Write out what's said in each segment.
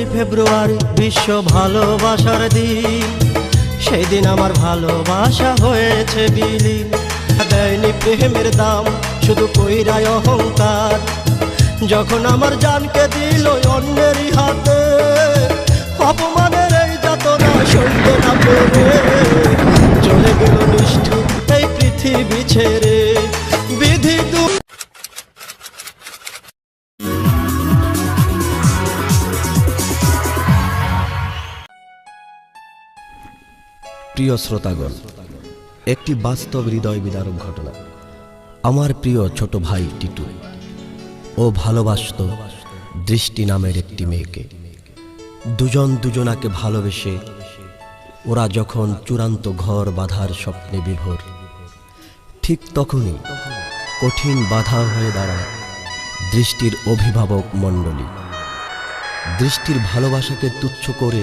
চোদ্দই ফেব্রুয়ারি বিশ্ব ভালোবাসার দিন। সেই দিন আমার ভালোবাসা হয়েছে বিলীন। দেয়নি প্রেমের দাম, শুধু কইরায় অহংকার। যখন আমার জানকে দিল অন্যেরই হাতে, অপমানের এই যাতনা সইতে না পেরে চলে গেল নিষ্ঠুর এই পৃথিবী ছেড়ে। প্রিয় শ্রোতাগণ, একটি বাস্তব হৃদয় বিদারক ঘটনা। আমার প্রিয় ছোট ভাই টিটু, ও ভালোবাসত দৃষ্টি নামের একটি মেয়েকে। দুজন দুজনাকে ভালোবেসে ওরা যখন চূড়ান্ত ঘর বাঁধার স্বপ্নে বিভোর, ঠিক তখনই কঠিন বাধা হয়ে দাঁড়ায় দৃষ্টির অভিভাবক মণ্ডলী। দৃষ্টির ভালোবাসাকে তুচ্ছ করে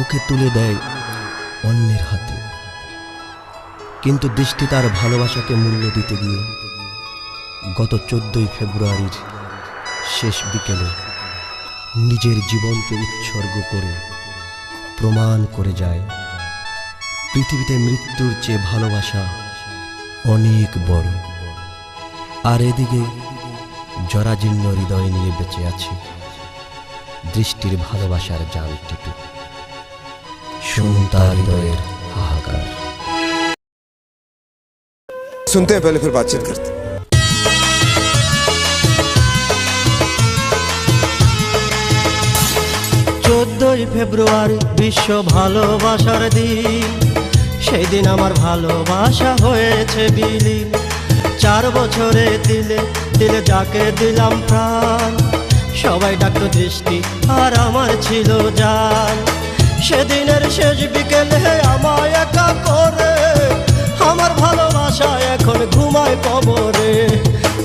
ওকে তুলে দেয় অন্যের হাতে। কিন্তু দৃষ্টি তার ভালোবাসাকে মূল্য দিতে গিয়ে গত চোদ্দই ফেব্রুয়ারির শেষ বিকেলে নিজের জীবনকে উৎসর্গ করে প্রমাণ করে যায়, পৃথিবীতে মৃত্যুর চেয়ে ভালোবাসা অনেক বড়। আর এদিকে জরাজীর্ণ হৃদয় নিয়ে বেঁচে আছে দৃষ্টির ভালোবাসার জানটিটু শুনুন তার হৃদয়ের হাহাকার सुनते हैं पहले फिर बातचीत करते हैं চোদ্দই ফেব্রুয়ারি বিশ্ব ভালোবাসার দিন সেই দিন আমার ভালোবাসা হয়েছে বিলীন চার বছরে দিলে দিলে যাকে দিলাম প্রাণ সবাই ডাক্ত দৃষ্টি আর আমার ছিল জান সেদিনের শেষ বিকেলে আমায় একা করে। আমার ভালোবাসা এখন ঘুমায় কবরে।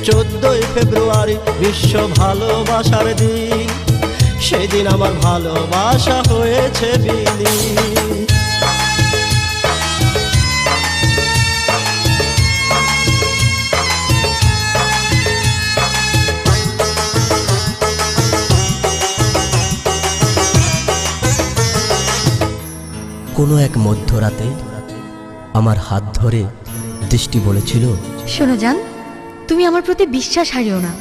চোদ্দই ফেব্রুয়ারি বিশ্ব ভালোবাসার দিন। সেদিন আমার ভালোবাসা হয়েছে বিলীন কোনো এক মধ্যরাতে আমার হাত ধরে দৃষ্টি বলেছিল শোনো জান তুমি আমার প্রতি বিশ্বাস হারিও না।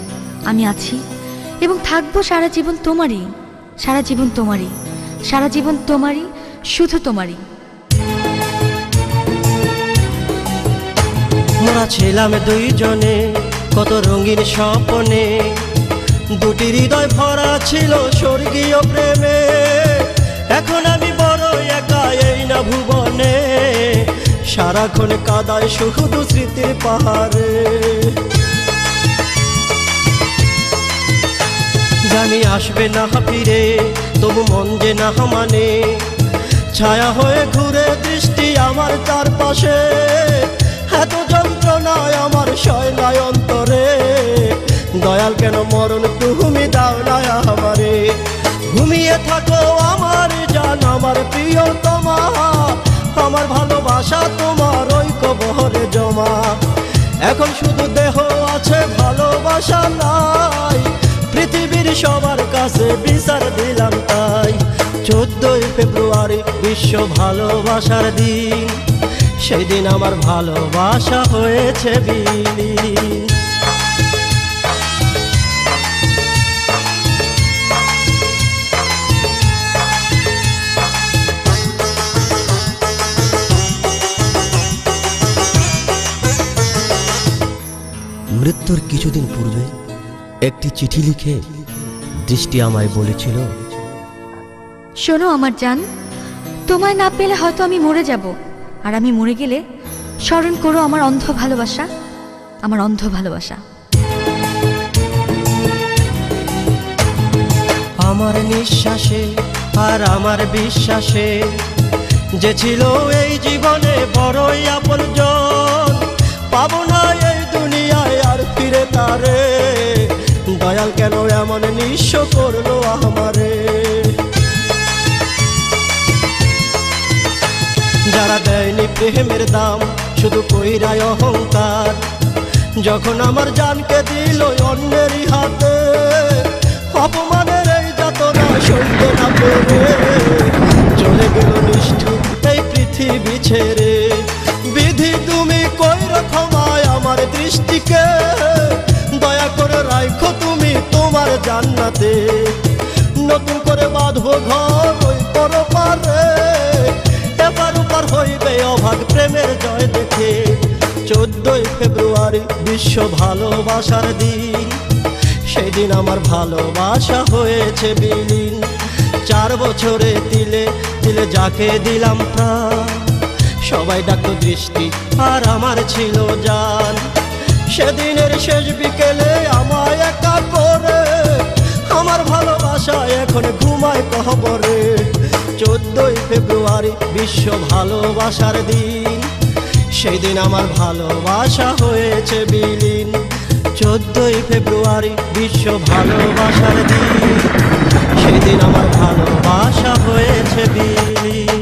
আমি আছি এবং থাকব সারা জীবন তোমারই সারা জীবন তোমারই সারা জীবন তোমারই শুধু তোমারই। মোরা ছিলাম দুইজনে কত রঙিন স্বপনে। দুটি হৃদয় ভরা ছিল স্বর্গীয় প্রেমে। এখন আমি সারাক্ষণ কাদায় শুধু স্মৃতির পাহাড়ে। জানি আসবে না ফিরে, তবু মন যে না মানে। ছায়া হয়ে ঘুরে দৃষ্টি আমার চারপাশে, এত যন্ত্রণায় আমার শয়নায় অন্তরে। দয়াল কেন মরণ তুমি দাও না আমারে? ঘুমিয়ে থাকো আমার জান, আমার প্রিয় তোমা আমার ভালোবাসা তোমার ওই কবহরে জমা। এখন শুধু দেহ আছে, ভালোবাসা নাই। পৃথিবীর সবার কাছে বিচার দিলাম তাই। চোদ্দই ফেব্রুয়ারি বিশ্ব ভালোবাসার দিন। সেই দিন আমার ভালোবাসা হয়েছে বিলীন। মৃত্যুর কিছুদিন পূর্বে একটি চিঠি লিখে দৃষ্টি আমায় বলেছিল শোনো আমার জান তোমায় না পেলে হয়তো আমি মরে যাব আর আমি মরে গেলে স্মরণ করো আমার অন্ধ ভালোবাসা আমার অন্ধ ভালোবাসা। আমার নিঃশ্বাসে আর আমার বিশ্বাসে যে ছিল এই জীবনে বড়ই আপনজন পাবো না তারে দয়াল কেন এমন নিঃস্ব করল আমারে? যারা দেয়নি প্রেমের দাম, শুধু কইরায় অহংকার। যখন আমার জানকে দিল অন্যের হাতে, অপমানের এই যাতনা না সন্ধ্যে চলে গেল নিষ্ঠুর এই পৃথিবী ছেড়ে। সহ্য জান্নাতে, নতুন করে বাঁধবো ঘর ওই পরপারে। এবার উপার হইবে অভাগ প্রেমের জয় দেখে। চোদ্দই ফেব্রুয়ারি বিশ্ব ভালোবাসার দিন। সেদিন আমার ভালোবাসা হয়েছে বিলীন। চার বছরে দিলে দিলে যাকে দিলাম প্রাণ। সবাই ডাকতো দৃষ্টি, আর আমার ছিল জান। সেদিনের শেষ বিকেলে আমায় একা করে ভাষা এখন ঘুমায় কহবরে। চোদ্দই ফেব্রুয়ারি বিশ্ব ভালোবাসার দিন। সেই দিন আমার ভালোবাসা হয়েছে বিলীন। চোদ্দই ফেব্রুয়ারি বিশ্ব ভালোবাসার দিন। সেদিন আমার ভালোবাসা হয়েছে বিলীন।